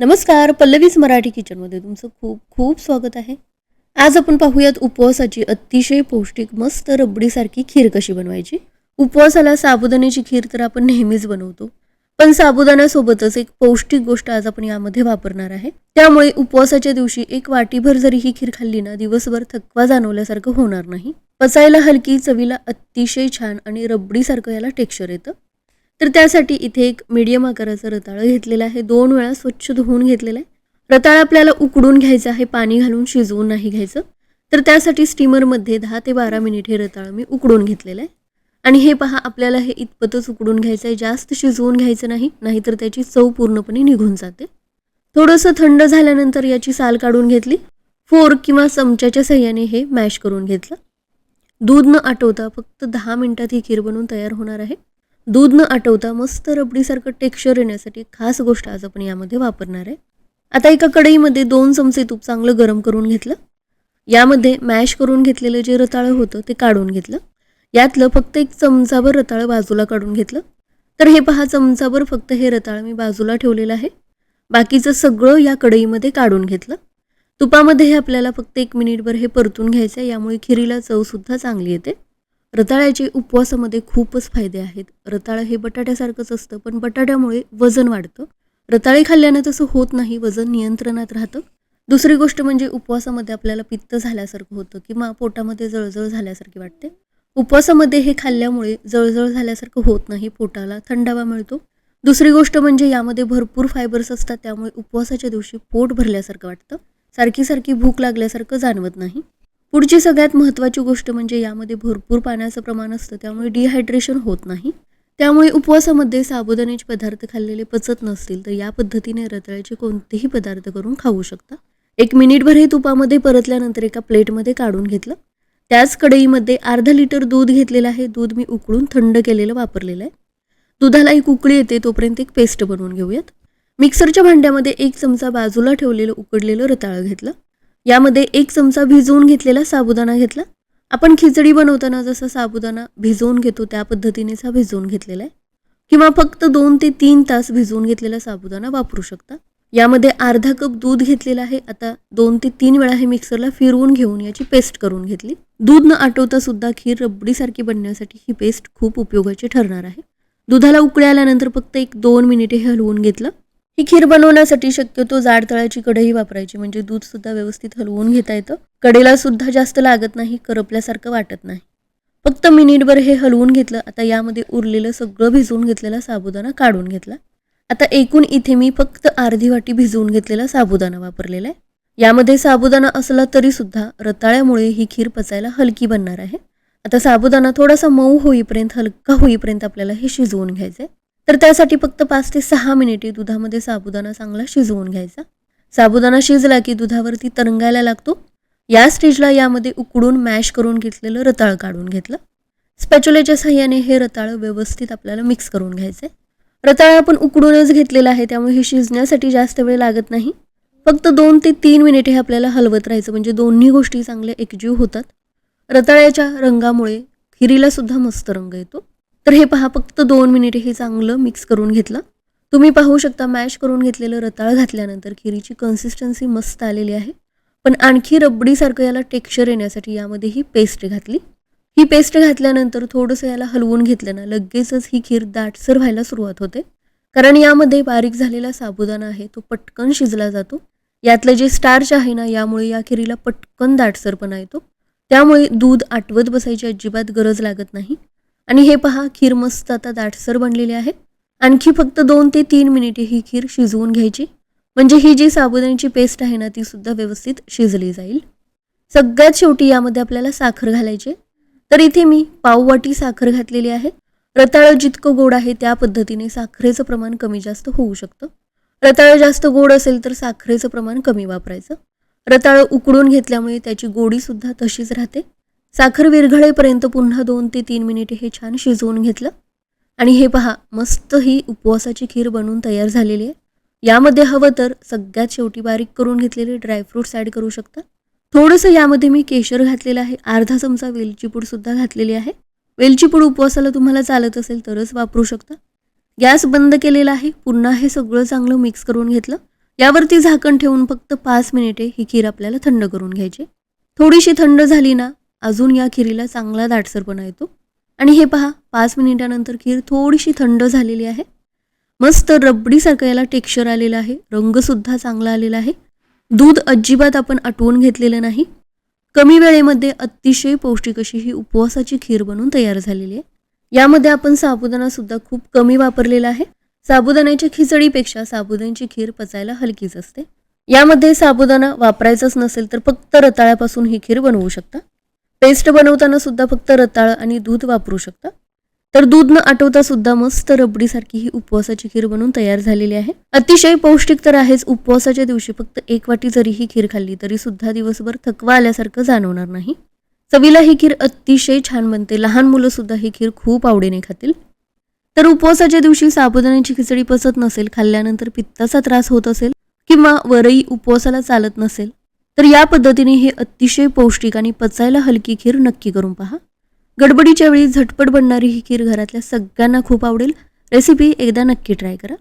नमस्कार पल्लवीज मराठी किचनमध्ये तुमचं खूप खूप स्वागत आहे. आज आपण पाहूयात उपवासाची अतिशय पौष्टिक मस्त रबडीसारखी खीर कशी बनवायची? उपवासाला साबुदाण्याची खीर तर आपण नेहमीच बनवतो. पण साबुदाण्यासोबतच एक पौष्टिक गोष्ट आज आपण यामध्ये वापरणार आहे. त्यामुळे उपवासाच्या दिवशी एक वाटीभर जरी ही खीर खाल्ली ना दिवसभर थकवा जाणवल्यासारखं होणार नाही. पचायला हलकी चवीला अतिशय छान आणि रबडीसारखं याला टेक्स्चर येतं. तर त्यासाठी इथे एक मीडियम आकाराचं रताळं घेतलेलं आहे. दोन वेळा स्वच्छ धुवून घेतलेलं आहे. रताळं आपल्याला उकडून घ्यायचं आहे. पाणी घालून शिजवून नाही घ्यायचं. तर त्यासाठी स्टीमरमध्ये दहा ते बारा मिनिट हे रताळं मी उकडून घेतलेलं आहे. आणि हे पहा आपल्याला हे इतपतच उकडून घ्यायचं आहे जास्त शिजवून घ्यायचं नाही नाहीतर त्याची चव पूर्णपणे निघून जाते. थोडंसं थंड झाल्यानंतर याची साल काढून घेतली. फोर्क किंवा चमच्याच्या सहाय्याने हे मॅश करून घेतलं. दूध न आटवता फक्त दहा मिनिटात ही खीर बनवून तयार होणार आहे. दूध न आटवता मस्त रबडीसारखं टेक्स्चर येण्यासाठी खास गोष्ट आज आपण यामध्ये वापरणार आहे. आता एका कढईमध्ये दोन चमचे तूप चांगलं गरम करून घेतलं. यामध्ये मॅश करून घेतलेलं जे रताळं होतं ते काढून घेतलं. यातलं फक्त एक चमचाभर रताळं बाजूला काढून घेतलं. तर हे पहा चमचाभर फक्त हे रताळं मी बाजूला ठेवलेलं आहे. बाकीचं सगळं या कढईमध्ये काढून घेतलं. तुपामध्ये हे आपल्याला फक्त एक मिनिटभर हे परतून घ्यायचं आहे. यामुळे खिरीला चवसुद्धा चांगली येते. रताळ्याचे उपवासामध्ये खूपच फायदे आहेत. रताळं हे बटाट्यासारखंच असतं पण बटाट्यामुळे वजन वाढतं. रताळे खाल्ल्यानं तसं होत नाही वजन नियंत्रणात राहतं. दुसरी गोष्ट म्हणजे उपवासामध्ये आपल्याला पित्त झाल्यासारखं होतं किंवा पोटामध्ये जळजळ झाल्यासारखी वाटते. उपवासामध्ये हे खाल्ल्यामुळे जळजळ झाल्यासारखं होत नाही पोटाला थंडावा मिळतो. दुसरी गोष्ट म्हणजे यामध्ये भरपूर फायबर्स असतात त्यामुळे उपवासाच्या दिवशी पोट भरल्यासारखं वाटतं. सारखी सारखी भूक लागल्यासारखं जाणवत नाही. पुढची सगळ्यात महत्त्वाची गोष्ट म्हणजे यामध्ये भरपूर पाण्याचं प्रमाण असतं त्यामुळे डिहायड्रेशन होत नाही. त्यामुळे उपवासामध्ये साबुदाण्याचे पदार्थ खाल्लेले पचत नसतील तर या पद्धतीने रताळ्याचे कोणतेही पदार्थ करून खाऊ शकता. एक मिनिटभर हे तुपामध्ये परतल्यानंतर एका प्लेटमध्ये काढून घेतलं. त्याच कढईमध्ये अर्धा लिटर दूध घेतलेलं आहे. दूध मी उकळून थंड केलेलं वापरलेलं आहे. दुधाला एक उकळी येते तोपर्यंत एक पेस्ट बनवून घेऊयात. मिक्सरच्या भांड्यामध्ये एक चमचा बाजूला ठेवलेलं उकडलेलं रताळं घेतलं. यामध्ये एक चमचा भिजवून घेतलेला साबुदाणा घेतला. आपण खिचडी बनवताना जसा साबुदाणा भिजवून घेतो त्या पद्धतीनेच हा भिजवून घेतलेला आहे. किंवा फक्त दोन ते तीन तास भिजवून घेतलेला साबुदाणा वापरू शकता. यामध्ये अर्धा कप दूध घेतलेलं आहे. आता दोन ते तीन वेळा हे मिक्सरला फिरवून घेऊन याची पेस्ट करून घेतली. दूध न आटवता सुद्धा खीर रबडीसारखी बनण्यासाठी ही पेस्ट खूप उपयोगाची ठरणार आहे. दुधाला उकळी आल्यानंतर फक्त एक दोन मिनिटे हे हलवून घेतलं. ही खीर बनवण्यासाठी शक्यतो जाड तळाची कढई वापरायची म्हणजे दूध सुद्धा व्यवस्थित हलवून घेता येतं. कडेला सुद्धा जास्त लागत नाही करपल्यासारखं वाटत नाही. फक्त मिनिटभर हे हलवून घेतलं आता यामध्ये उरलेलं सगळं भिजवून घेतलेला साबुदाणा काढून घेतला. आता एकूण इथे मी फक्त अर्धी वाटी भिजवून घेतलेला साबुदाणा वापरलेला आहे. यामध्ये साबुदाणा असला तरी सुद्धा रताळ्यामुळे ही खीर पचायला हलकी बनणार आहे. आता साबुदाणा थोडासा मऊ होईपर्यंत हलका होईपर्यंत आपल्याला हे शिजवून घ्यायचं आहे तर त्यासाठी फक्त पाच ते सहा मिनिटे दुधामध्ये साबुदाणा चांगला शिजवून घ्यायचा. साबुदाणा शिजला की दुधावरती तरंगायला लागतो. या स्टेजला यामध्ये उकडून मॅश करून घेतलेलं रताळ काढून घेतलं. स्पॅच्युलेच्या सहाय्याने हे रताळ व्यवस्थित आपल्याला मिक्स करून घ्यायचं. आहे रताळ आपण उकडूनच घेतलेलं आहे त्यामुळे हे शिजण्यासाठी जास्त वेळ लागत नाही. फक्त दोन ते तीन मिनिटे हे आपल्याला हलवत राहायचं म्हणजे दोन्ही गोष्टी चांगल्या एकजीव होतात. रताळ्याच्या रंगामुळे खिरीला सुद्धा मस्त रंग येतो. तर हे पहा फक्त दोन मिनिटे हे चांगलं मिक्स करून घेतलं. तुम्ही पाहू शकता मॅश करून घेतलेलं रताळ घातल्यानंतर खिरीची कन्सिस्टन्सी मस्त आलेली आहे. पण आणखी रबडीसारखं याला टेक्स्चर येण्यासाठी यामध्ये ही पेस्ट घातली. ही पेस्ट घातल्यानंतर थोडंसं याला हलवून घेतलं ना लगेचच ही खीर दाटसर व्हायला सुरुवात होते. कारण यामध्ये बारीक झालेला साबुदाणा आहे तो पटकन शिजला जातो. यातलं जे स्टार्च आहे ना यामुळे या खिरीला पटकन दाटसरपणा येतो. त्यामुळे दूध आटवत बसायची अजिबात गरज लागत नाही. आणि हे पहा खीर मस्त आता दाटसर बनलेली आहे. आणखी फक्त दोन ते तीन मिनिटे ही खीर शिजवून घ्यायची. म्हणजे ही जी साबुदाण्याची पेस्ट आहे ना ती सुद्धा व्यवस्थित शिजली जाईल. सगळ्यात शेवटी यामध्ये आपल्याला साखर घालायची तर इथे मी पाववाटी साखर घातलेली आहे. रताळं जितकं गोड आहे त्या पद्धतीने साखरेचं प्रमाण कमी जास्त होऊ शकतं. रताळं जास्त गोड असेल तर साखरेचं प्रमाण कमी वापरायचं. रताळं उकडून घेतल्यामुळे त्याची गोडीसुद्धा तशीच राहते. साखर विरघळेपर्यंत पुन्हा दोन ते तीन मिनिटे हे छान शिजवून घेतलं. आणि हे पहा मस्त ही उपवासाची खीर बनवून तयार झालेली आहे. यामध्ये हवं तर सगळ्यात शेवटी बारीक करून घेतलेले ड्रायफ्रूट्स ॲड करू शकता. थोडंसं यामध्ये मी केशर घातलेलं आहे अर्धा चमचा वेलचीपूडसुद्धा घातलेली आहे. वेलचीपूड उपवासाला तुम्हाला चालत असेल तरच वापरू शकता. गॅस बंद केलेला आहे पुन्हा हे सगळं चांगलं मिक्स करून घेतलं. यावरती झाकण ठेवून फक्त पाच मिनिटे ही खीर आपल्याला थंड करून घ्यायची थोडीशी थंड झाली ना अजून या खिरीला चांगला दाटसरपणा येतो. आणि हे पहा पाच मिनिटानंतर खीर थोडीशी थंड झालेली आहे. मस्त रबडीसारखं याला टेक्स्चर आलेलं आहे. रंगसुद्धा चांगला आलेला आहे. दूध अजिबात आपण आटवून घेतलेलं नाही. कमी वेळेमध्ये अतिशय पौष्टिक अशी ही उपवासाची खीर बनवून तयार झालेली आहे. यामध्ये आपण साबुदाणासुद्धा खूप कमी वापरलेला आहे. साबुदाण्याच्या खिचडीपेक्षा साबुदाण्याची खीर पचायला हलकीच असते. यामध्ये साबुदाणा वापरायचाच नसेल तर फक्त रताळ्यापासून ही खीर बनवू शकता. पेस्ट बनवताना सुद्धा फक्त रताळ आणि दूध वापरू शकता. तर दूध न आटवता सुद्धा मस्त रबडीसारखी ही उपवासाची खीर बनवून तयार झालेली आहे. अतिशय पौष्टिक तर आहेच उपवासाच्या दिवशी फक्त एक वाटी जरी ही खीर खाल्ली तरी सुद्धा दिवसभर थकवा आल्यासारखं जाणवणार नाही. चवीला ही खीर अतिशय छान बनते लहान मुलं सुद्धा ही खीर खूप आवडीने खातील. तर उपवासाच्या दिवशी साबुदाण्याची खिचडी पचत नसेल खाल्ल्यानंतर पित्ताचा त्रास होत असेल किंवा वरई उपवासाला चालत नसेल तर या पद्धतीने हे अतिशय पौष्टिक आणि पचायला हलकी खीर नक्की करून पहा. गडबडीच्या वेळी झटपट बनणारी ही खीर घरातल्या सगळ्यांना खूप आवडेल. रेसिपी एकदा नक्की ट्राय करा.